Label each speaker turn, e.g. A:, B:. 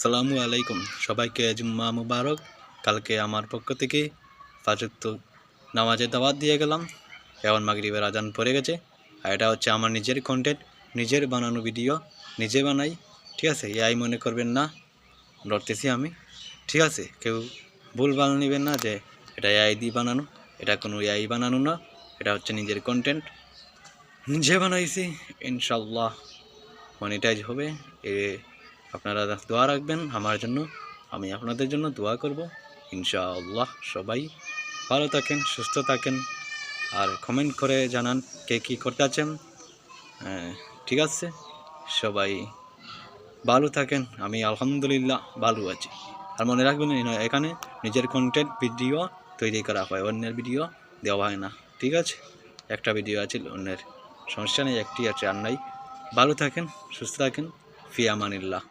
A: সালামু আলাইকুম। সবাইকে জুম্মা মুবারক। কালকে আমার পক্ষ থেকে ফাজুক্ত নামাজের দাওয়াত দিয়ে গেলাম। এখন মাগরিবের আজান পড়ে গেছে। আর এটা হচ্ছে আমার নিজের কন্টেন্ট নিজের বানানো ভিডিও নিজে বানাই। ঠিক আছে? এআই মনে করবেন না লড়তেছি আমি। ঠিক আছে? কেউ ভুল ভালো নেবেন না যে এটা এআই দিয়ে বানানো, এটা কোনো এআই বানানো না। এটা হচ্ছে নিজের কন্টেন্ট নিজে বানাইছি ইনশাল্লাহ মনিটাইজ হবে। এ আপনারা দোয়া রাখবেন আমার জন্য। আমি আপনাদের জন্য দোয়া করব। ইনশাআল্লাহ সবাই ভালো থাকেন, সুস্থ থাকেন। আর কমেন্ট করে জানান কে কী করতে আছেন। ঠিক আছে? সবাই ভালো থাকেন। আমি আলহামদুলিল্লাহ ভালো আছি। আর মনে রাখবেন এখানে নিজের কন্টেন্ট ভিডিও তৈরি করা হয়, অন্যের ভিডিও দেওয়া হয় না। ঠিক আছে? একটা ভিডিও আছে, অন্যের। সমস্যা নেই, একটি আছে আর নাই। ভালো থাকেন, সুস্থ থাকেন। ফিয়ামানিল্লাহ